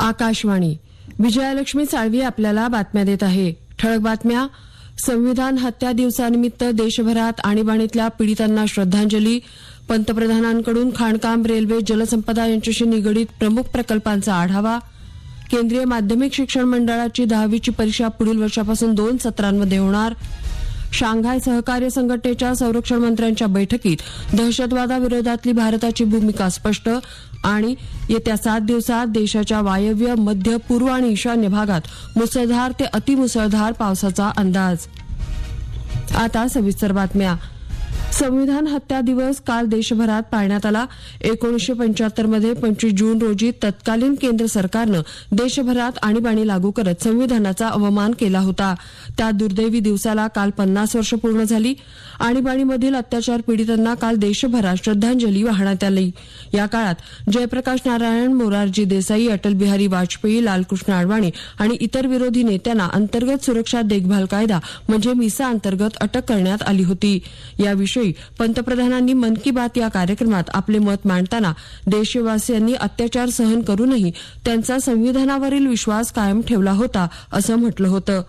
आकाशवाणी. विजयालक्ष्मी साळवी आपल्याला बातम्या देत आहे. ठळक बातम्या. संविधान हत्या दिवसानिमित्त देशभरात आणीबाणीतल्या पीडितांना श्रद्धांजली. पंतप्रधानांकडून खाणकाम रेल्वे जलसंपदा यांच्याशी निगडीत प्रमुख प्रकल्पांचा आढावा. केंद्रीय माध्यमिक शिक्षण मंडळाची दहावीची परीक्षा पुढील वर्षापासून दोन सत्रांमध्ये होणार. शांघाय सहकार्य संघटनेच्या संरक्षण मंत्र्यांच्या बैठकीत दहशतवादाविरोधातली भारताची भूमिका स्पष्ट आणि येत्या सात दिवसात देशाच्या वायव्य मध्य पूर्व आणि ईशान्य भागात मुसळधार ते अतिमुसळधार पावसाचा अंदाज. आता सविस्तर बातम्या. संविधान हत्या दिवस काल देशभरात पाळण्यात आला. एकोणीसशे पंच्याहत्तरमध्ये पंचवीस जून रोजी तत्कालीन केंद्र सरकारनं देशभरात आणीबाणी लागू करत संविधानाचा अवमान केला होता. त्या दुर्दैवी दिवसाला काल पन्नास वर्ष पूर्ण झाली. आणीबाणीमधील अत्याचार पीडितांना काल देशभरात श्रद्धांजली वाहण्यात आली. या काळात जयप्रकाश नारायण मोरारजी देसाई अटल बिहारी वाजपेयी लालकृष्ण अडवाणी आणि इतर विरोधी नेत्यांना अंतर्गत सुरक्षा देखभाल कायदा म्हणजे मिसा अंतर्गत अटक करण्यात आली होती. याविषयी पंतप्रधानांनी मन की बात या कार्यक्रमात आपले मत मांडताना देशवासियांनी अत्याचार सहन करूनही त्यांचा संविधानावरील विश्वास कायम ठेवला होता असं म्हटलं होतं.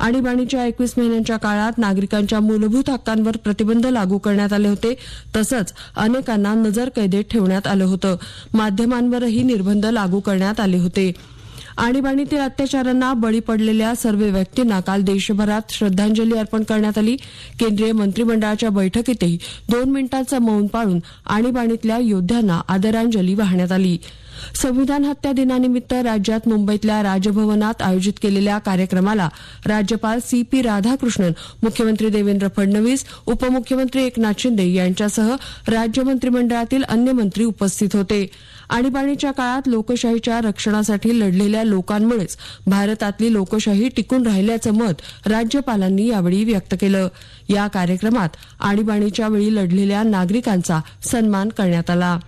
आणीबाणीच्या एकवीस महिन्यांच्या काळात नागरिकांच्या मूलभूत हक्कांवर प्रतिबंध लागू करण्यात आले होते तसंच अनेकांना नजरकैदेत ठेवण्यात आलं होतं. माध्यमांवरही निर्बंध लागू करण्यात आले होते. आणीबाणीतील अत्याचारांना बळी पडलेल्या सर्व व्यक्तींना काल देशभरात श्रद्धांजली अर्पण करण्यात आली. केंद्रीय मंत्रिमंडळाच्या बैठकीतही दोन मिनिटांचं मौन पाळून आणीबाणीतल्या योद्ध्यांना आदरांजली वाहण्यात आली. संविधान हत्या दिनानिमित्त राज्यात मुंबईतल्या राजभवनात आयोजित केलेल्या कार्यक्रमाला राज्यपाल सी पी राधाकृष्णन मुख्यमंत्री देवेंद्र फडणवीस उपमुख्यमंत्री एकनाथ शिंदे यांच्यासह राज्य मंत्रिमंडळातील अन्य मंत्री उपस्थित होते. आणीबाणीच्या काळात लोकशाहीच्या रक्षणासाठी लढलेल्या लोकांमुळेच भारतातली लोकशाही टिकून राहिल्याचं मत राज्यपालांनी यावेळी व्यक्त केलं. या कार्यक्रमात आणीबाणीच्या वेळी लढलेल्या नागरिकांचा सन्मान करण्यात आला.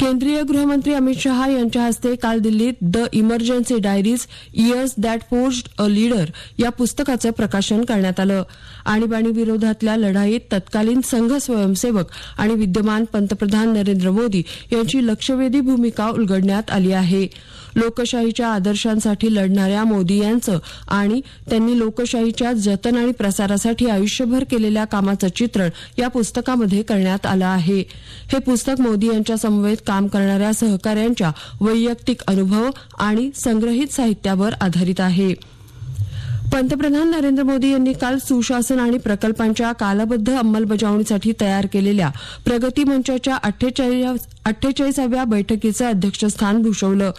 केंद्रीय गृहमंत्री अमित शहा यांच्या हस्ते काल दिल्लीत the emergency diaries years that forged a leader या पुस्तकाचं प्रकाशन करण्यात आलं. आणीबाणी विरोधातल्या लढाईत तत्कालीन संघ स्वयंसेवक आणि विद्यमान पंतप्रधान नरेंद्र मोदी यांची लक्षवेधी भूमिका उलगडण्यात आली आहे. लोकशाहीच्या आदर्शांसाठी लढणाऱ्या मोदी यांचं आणि त्यांनी लोकशाहीच्या जतन आणि प्रसारासाठी आयुष्यभर केलेल्या कामाचं चित्रण या पुस्तकामध्ये करण्यात आलं आहे. हे पुस्तक मोदी यांच्या समवेत काम करणाऱ्या सहकाऱ्यांच्या वैयक्तिक अनुभव आणि संग्रहित साहित्यावर आधारित आहे. पंतप्रधान नरेंद्र मोदी यांनी काल सुशासन आणि प्रकल्पांच्या कालबद्ध अंमलबजावणीसाठी तयार केलेल्या प्रगती मंचाच्या अठ्ठेचाळीसाव्या बैठकीचं अध्यक्षस्थान भूषवलं.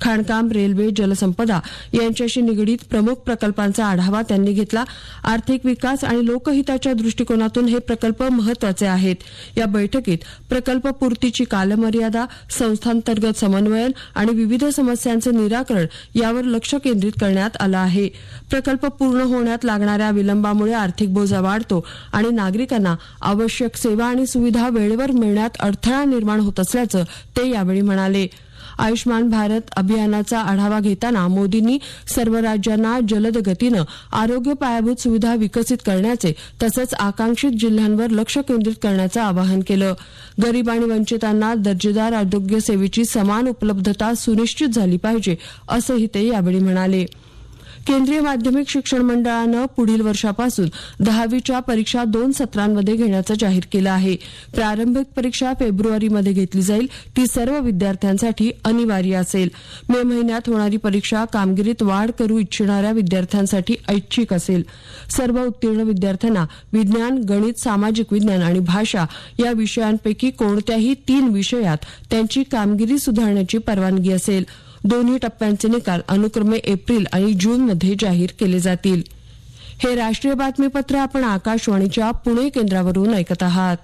खाणकाम रेल्वे जलसंपदा यांच्याशी निगडीत प्रमुख प्रकल्पांचा आढावा त्यांनी घेतला. आर्थिक विकास आणि लोकहिताच्या दृष्टिकोनातून हे प्रकल्प महत्त्वाचे आहेत. या बैठकीत प्रकल्पपूर्तीची कालमर्यादा संस्थांतर्गत समन्वयन आणि विविध समस्यांचं निराकरण यावर लक्ष केंद्रित करण्यात आलं आहे. प्रकल्प पूर्ण होण्यात लागणाऱ्या विलंबामुळे आर्थिक बोजा वाढतो आणि नागरिकांना आवश्यक सेवा आणि सुविधा वेळेवर मिळण्यात अडथळा निर्माण होत असल्याचं ते यावेळी म्हणाले. आयुष्मान भारत अभियानाचा आढावा घेताना मोदींनी सर्व राज्यांना जलद गतीनं आरोग्य पायाभूत सुविधा विकसित करण्याचे तसंच आकांक्षित जिल्ह्यांवर लक्ष केंद्रित करण्याचं आवाहन केलं. गरीब आणि वंचितांना दर्जेदार आरोग्य सेवेची समान उपलब्धता सुनिश्चित झाली पाहिजे असंही ते यावेळी म्हणाले. केंद्रीय माध्यमिक शिक्षण मंडळानं पुढील वर्षापासून दहावीच्या परीक्षा दोन सत्रांमध्ये घेण्याचं जाहीर केलं आहे. प्रारंभिक परीक्षा फेब्रुवारीमध्ये घेतली जाईल. ती सर्व विद्यार्थ्यांसाठी अनिवार्य असेल. मे महिन्यात होणारी परीक्षा कामगिरीत वाढ करू इच्छिणाऱ्या विद्यार्थ्यांसाठी ऐच्छिक असेल. सर्व उत्तीर्ण विद्यार्थ्यांना विज्ञान गणित सामाजिक विज्ञान आणि भाषा या विषयांपैकी कोणत्याही तीन विषयात त्यांची कामगिरी सुधारण्याची परवानगी असेल. दोन्ही टप्प्यांचे निकाल अनुक्रमे एप्रिल आणि जूनमध्ये जाहीर केले जातील. हे राष्ट्रीय बातमीपत्र आपण आकाशवाणीच्या पुणे केंद्रावरून ऐकत आहात.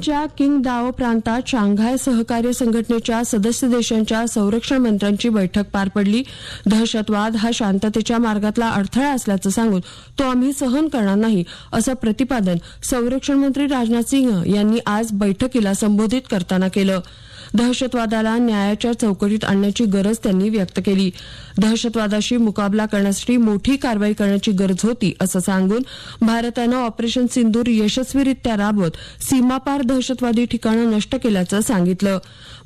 चीनच्या किंग दाओ प्रांतात शांघाय सहकार्य संघटनेच्या सदस्य देशांच्या संरक्षण मंत्र्यांची बैठक पार पडली. दहशतवाद हा शांततेच्या मार्गातला अडथळा असल्याचं सांगून तो आम्ही सहन करणार नाही असं प्रतिपादन संरक्षण मंत्री राजनाथ सिंह यांनी आज बैठकीला संबोधित करताना केलं. दहशतवादाला न्यायाच्या चौकटीत आणण्याची गरज त्यांनी व्यक्त केली. दहशतवादाशी मुकाबला करण्यासाठी मोठी कारवाई करण्याची गरज होती असं सांगून भारतानं ऑपरेशन सिंदूर यशस्वीरित्या राबवत सीमापार दहशतवादी ठिकाणं नष्ट केल्याचं सांगितलं.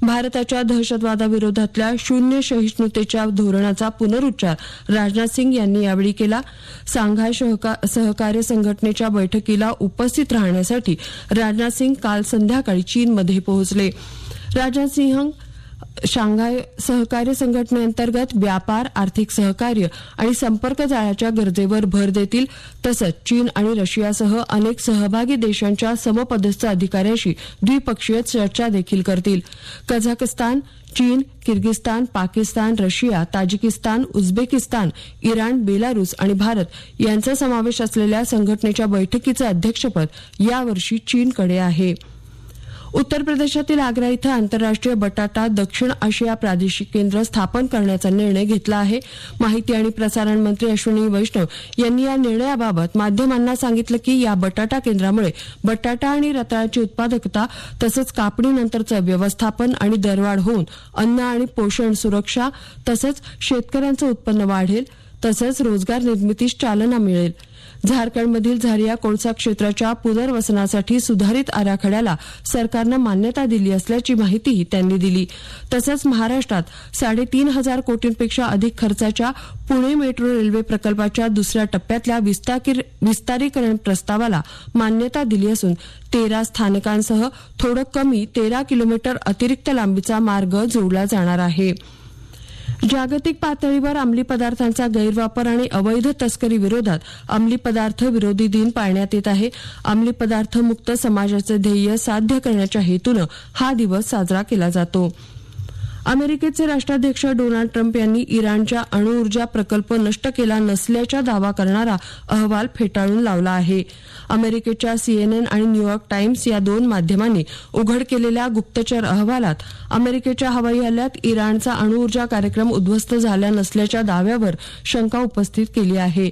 भारताच्या दहशतवादाविरोधातल्या शून्य सहिष्णुतेच्या धोरणाचा पुनरुच्चार राजनाथ सिंग यांनी यावेळी केला. सांघाय सहकार्य संघटनेच्या बैठकीला उपस्थित राहण्यासाठी राजनाथ सिंग काल संध्याकाळी चीनमध्ये पोहोचले. राजनाथ सिंह शांघाय सहकार्य संघटनेअंतर्गत व्यापार आर्थिक सहकार्य आणि संपर्क जाळ्याच्या गरजेवर भर देतील. तसंच चीन आणि रशियासह अनेक सहभागी देशांच्या समपदस्थ अधिकाऱ्यांशी द्विपक्षीय चर्चा देखील करतील. कझाकस्तान चीन Kyrgyzstan Pakistan Russia Tajikistan Uzbekistan Iran Belarus आणि भारत यांचा समावेश असलेल्या संघटनेच्या बैठकीचं अध्यक्षपद यावर्षी चीनकडे आहे. उत्तर प्रदेशातील आग्रा इथं आंतरराष्ट्रीय बटाटा दक्षिण आशिया प्रादेशिक केंद्र स्थापन करण्याचा निर्णय घेतला आहे. माहिती आणि प्रसारण मंत्री अश्विनी वैष्णव यांनी या निर्णयाबाबत माध्यमांना सांगितलं की या बटाटा केंद्रामुळे बटाटा आणि रताळाची उत्पादकता तसंच कापणीनंतरचं व्यवस्थापन आणि दरवाढ होऊन अन्न आणि पोषण सुरक्षा तसंच शेतकऱ्यांचं उत्पन्न वाढेल तसंच रोजगार निर्मितीस चालना मिळेल. झारखंडमधील झारिया कोळसा क्षेत्राच्या पुनर्वसनासाठी सुधारित आराखड्याला सरकारनं मान्यता दिली असल्याची माहितीही त्यांनी दिली. तसंच महाराष्ट्रात साडेतीन हजार कोटींपेक्षा अधिक खर्चाच्या पुणे मेट्रो रेल्वे प्रकल्पाच्या दुसऱ्या टप्प्यातल्या विस्तारीकरण प्रस्तावाला मान्यता दिली असून तेरा स्थानकांसह थोडं कमी तेरा किलोमीटर अतिरिक्त लांबीचा मार्ग जोडला जाणार आहे. जागतिक पातळीवर अंमली पदार्थांचा गैरवापर आणि अवैध तस्करी विरोधात अंमली पदार्थ विरोधी दिन पाळण्यात येत आहे. अंमली पदार्थ मुक्त समाजाचं ध्येय साध्य करण्याच्या हेतूनं हा दिवस साजरा केला जातो. अमेरिकेचे राष्ट्राध्यक्ष डोनाल्ड ट्रम्प यांनी इराणच्या अणुऊर्जा प्रकल्प नष्ट केला नसल्याचा दावा करणारा अहवाल फेटाळून लावला आहे. अमेरिकेच्या सीएनएन आणि न्यूयॉर्क टाइम्स या दोन माध्यमांनी उघड केलेल्या गुप्तचर अहवालात अमेरिकेच्या हवाई हल्ल्यात इराणचा अणुऊर्जा कार्यक्रम उद्ध्वस्त झाला नसल्याच्या दाव्यावर शंका उपस्थित केली आहे.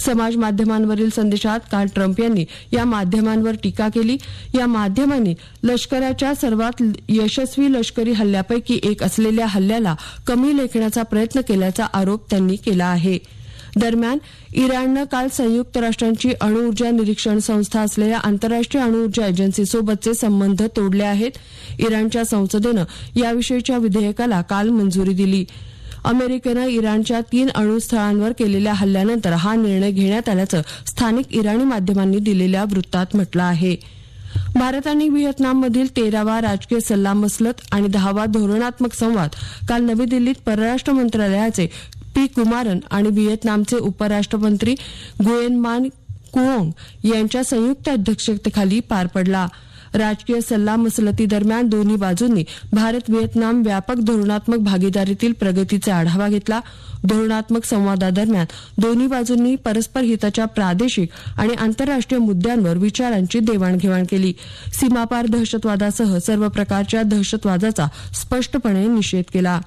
समाज माध्यमांवरील संदेशात काल ट्रम्प यांनी या माध्यमांवर टीका केली. या माध्यमांनी लष्कराच्या सर्वात यशस्वी लष्करी हल्ल्यापैकी एक असलेल्या हल्ल्याला कमी लेखण्याचा प्रयत्न केल्याचा आरोप त्यांनी केला आहे. दरम्यान इराणनं काल संयुक्त राष्ट्रांची अणुऊर्जा निरीक्षण संस्था असलेल्या आंतरराष्ट्रीय अणुऊर्जा एजन्सीसोबतचे संबंध तोडले आहेत. इराणच्या संसदेनं याविषयीच्या विधेयकाला काल मंजुरी दिली. अमेरिकेनं इराणच्या तीन अणुस्थळांवर केलेल्या हल्ल्यानंतर हा निर्णय घेण्यात आल्याचं स्थानिक इराणी माध्यमांनी दिलेल्या वृत्तात म्हटलं आहे. भारत आणि व्हिएतनाममधील तेरावा राजकीय सल्लामसलत आणि दहावा धोरणात्मक संवाद काल नवी दिल्लीत परराष्ट्र मंत्रालयाचे पी कुमारन आणि व्हिएतनामचे उपराष्ट्रमंत्री गुएन मान कुओंग यांच्या संयुक्त अध्यक्षतेखाली पार पडला. राजकीय सल्ला दरम्यान दोन्ही बाजूंनी भारत व्हिएतनाम व्यापक धोरणात्मक भागीदारीतील प्रगतीचा आढावा घेतला. धोरणात्मक संवादादरम्यान दोन्ही बाजूंनी परस्पर हिताच्या प्रादेशिक आणि आंतरराष्ट्रीय मुद्द्यांवर विचारांची देवाणघेवाण केली. सीमापार दहशतवादासह सर्व प्रकारच्या दहशतवादाचा स्पष्टपणे निषेध केला.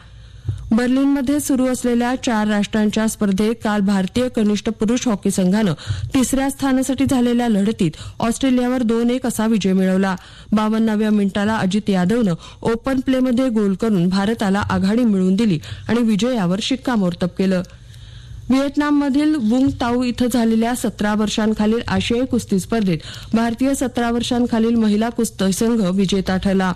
बर्लिनमध्ये सुरू असलेल्या चार राष्ट्रांच्या स्पर्धेत काल भारतीय कनिष्ठ पुरुष हॉकी संघानं तिसऱ्या स्थानासाठी झालेल्या लढतीत ऑस्ट्रेलियावर दोन एक असा विजय मिळवला. बावन्नाव्या मिनिटाला अजित यादवनं ओपन प्लेमध्ये गोल करून भारताला आघाडी मिळवून दिली आणि विजयावर शिक्कामोर्तब केलं. व्हिएतनाममधील वुंग ताऊ इथं झालेल्या सतरा वर्षांखालील आशियाई कुस्ती स्पर्धेत भारतीय सतरा वर्षांखालील महिला कुस्ती संघ विजेता ठरला.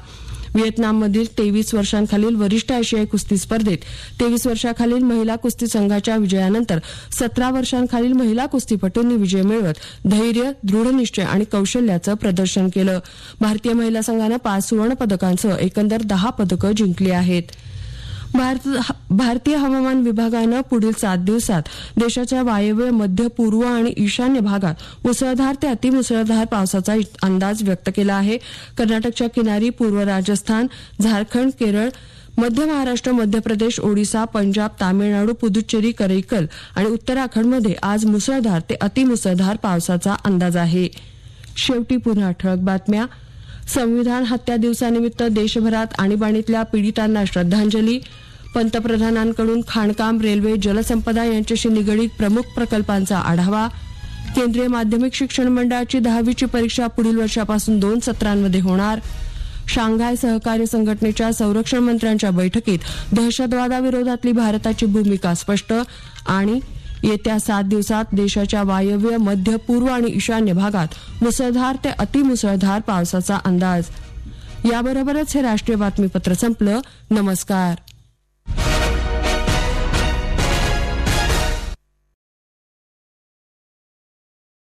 व्हिएतनाममधील तेवीस वर्षांखालील वरिष्ठ आशियाई कुस्ती स्पर्धेत तेवीस वर्षाखालील महिला कुस्ती संघाच्या विजयानंतर सतरा वर्षांखालील महिला कुस्तीपटूंनी विजय मिळवत धैर्य दृढनिश्चय आणि कौशल्याचं प्रदर्शन केलं. भारतीय महिला संघानं पाच सुवर्ण पदकांसह एकंदर दहा पदकं जिंकली आहेत. भारत भारतीय हवामान विभागानं पुढील सात दिवसात देशाच्या वायव्य मध्य पूर्व आणि ईशान्य भागात मुसळधार ते अतिमुसळधार पावसाचा अंदाज व्यक्त केला आहे. कर्नाटकच्या किनारी पूर्व राजस्थान झारखंड केरळ मध्य महाराष्ट्र मध्य प्रदेश ओडिसा पंजाब तामिळनाडू पुदुच्चेरी करैकल आणि उत्तराखंडमध्ये आज मुसळधार ते अतिमुसळधार पावसाचा अंदाज आहे. शेवटी पुन्हा ठळक बातम्या. संविधान हत्या दिवसानिमित्त देशभरात आणीबाणीतल्या पीडितांना श्रद्धांजली. पंतप्रधानांकडून खाणकाम रेल्वे जलसंपदा यांच्याशी निगडीत प्रमुख प्रकल्पांचा आढावा. केंद्रीय माध्यमिक शिक्षण मंडळाची दहावीची परीक्षा पुढील वर्षापासून दोन सत्रांमध्ये होणार. शांघाय सहकार्य संघटनेच्या संरक्षण मंत्र्यांच्या बैठकीत दहशतवादाविरोधातली भारताची भूमिका स्पष्ट आणि येत्या सात दिवसात देशाच्या वायव्य मध्य पूर्व आणि ईशान्य भागात मुसळधार ते अतिमुसळधार पावसाचा अंदाज. याबरोबरच हे राष्ट्रीय बातमीपत्र संपलं. नमस्कार.